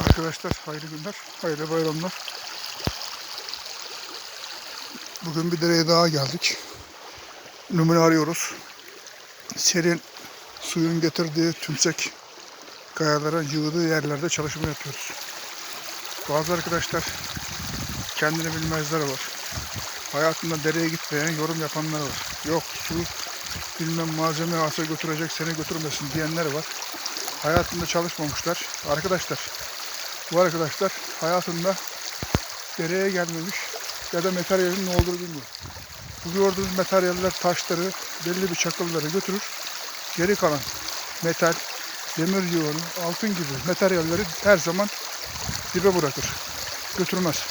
Arkadaşlar hayırlı günler, hayırlı bayramlar. Bugün bir dereye daha geldik. Numune arıyoruz. Serin suyun getirdiği tümsek kayalara yığdığı yerlerde çalışma yapıyoruz. Bazı arkadaşlar kendini bilmezler var. Hayatında dereye gitmeyen yorum yapanlar var. Yok su bilmem malzeme alsa götürecek seni götürmesin diyenler var. Hayatında çalışmamışlar. Arkadaşlar bu arkadaşlar hayatında dereye gelmemiş ya da materyalin ne olduğunu bilmiyor. Bu gördüğünüz materyaller taşları, belli bir çakılları götürür. Geri kalan metal, demir yığını, altın gibi materyalleri her zaman dibe bırakır. Götürmez.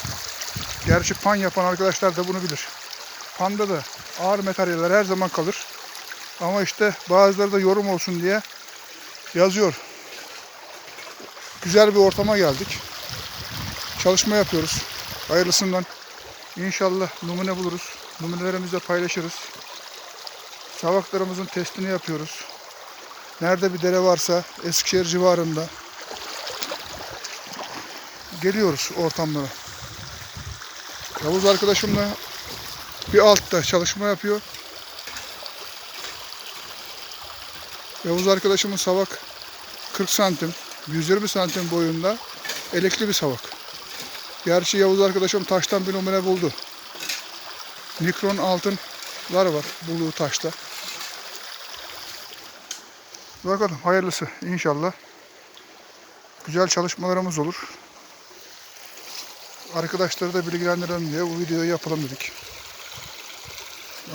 Gerçi pan yapan arkadaşlar da bunu bilir. Panda da ağır materyaller her zaman kalır. Ama işte bazıları da yorum olsun diye yazıyor. Güzel bir ortama geldik. Çalışma yapıyoruz. Hayırlısından. İnşallah numune buluruz. Numunelerimizle paylaşırız. Savaklarımızın testini yapıyoruz. Nerede bir dere varsa Eskişehir civarında geliyoruz ortamlara. Yavuz arkadaşımla bir altta çalışma yapıyor. Yavuz arkadaşımın savak 40 santim, 120 santim boyunda elekli bir savak. Gerçi Yavuz arkadaşım taştan bir numune buldu. Mikron altınlar var bulduğu taşta. Bakalım hayırlısı inşallah. Güzel çalışmalarımız olur. Arkadaşları da bilgilendirelim diye bu videoyu yapalım dedik.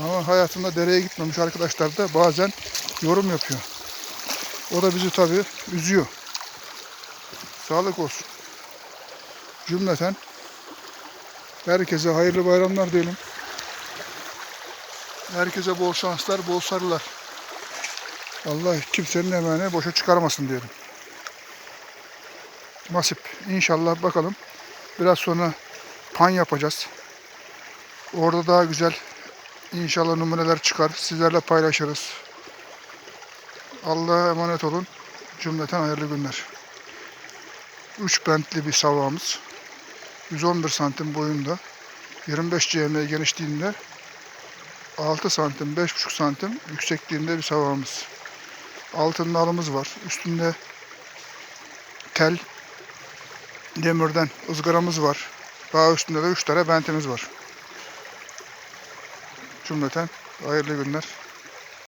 Ama hayatında dereye gitmemiş arkadaşlar da bazen yorum yapıyor. O da bizi tabii üzüyor. Sağlık olsun. Cümleten herkese hayırlı bayramlar diyelim. Herkese bol şanslar, bol sarılar. Allah kimsenin emeğini boşa çıkarmasın diyelim. Nasip. İnşallah bakalım. Biraz sonra pan yapacağız. Orada daha güzel inşallah numuneler çıkar. Sizlerle paylaşırız. Allah'a emanet olun. Cümleten hayırlı günler. 3 bentli bir savağımız. 111 santim boyunda. 25 cm genişliğinde. 6 santim, 5,5 santim yüksekliğinde bir savağımız. Altında alımız var. Üstünde tel demirden ızgaramız var. Daha üstünde de 3 tane bentimiz var. Cümleten hayırlı günler.